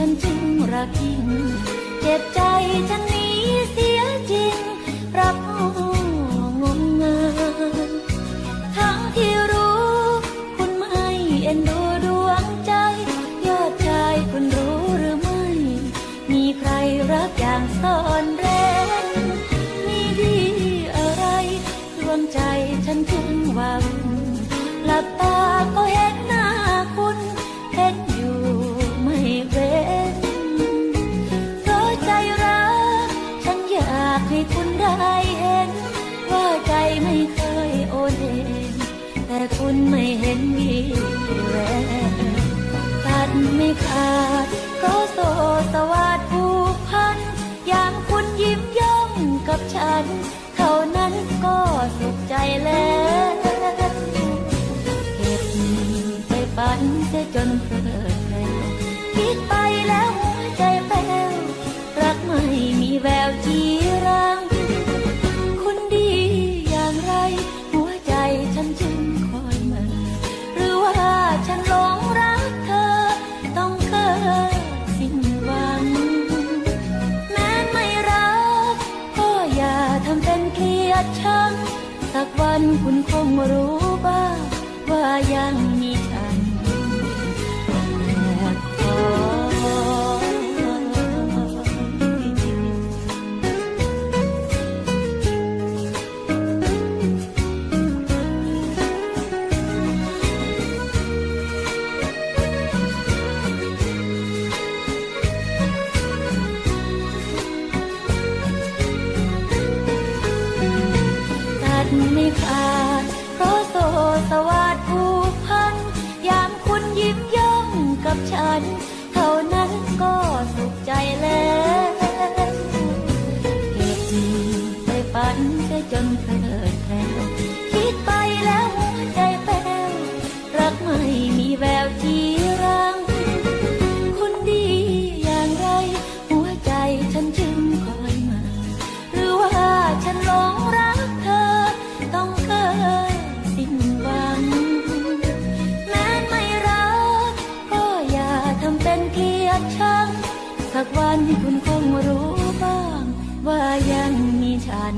ฉันจึงระคิง เจ็บใจฉันนี้เสียจริง รักงงงานทั้งที่รู้ คุณไม่เอ็นดูดวงใจ ยอดใจคุณรู้หรือไม่ มีใครรักอย่างซ่อนเร้นมีดีอะไร ดวงใจฉันจึงหวังหลับตา ให้คุณได้เห็น ว่าใจไม่เคยโอนเองแต่คุณไม่เห็นมีแววตัดไม่ขาดเพราะโซสวาดผูกพันอย่างคุณยิ้มย่องกับฉัน เท่านั้นก็สุขใจแล้วเก็บไปฝันเสียจนเพลิดเพลินคิดไปแล้วหัวใจแป้วรักไม่มีแววจี เป็นเกลียดชังสักวันคุณคงรู้บ้างว่ายังมีฉัน ไม่ขาดเพราะโสสวัสดผูกพัน ยามคุณยิ้มย่องกับฉัน เท่านั้นก็สุขใจแล้วเก็บไปฝันจะจนเพลิด สักวันคุณคงรู้บ้าง ว่ายังมีฉัน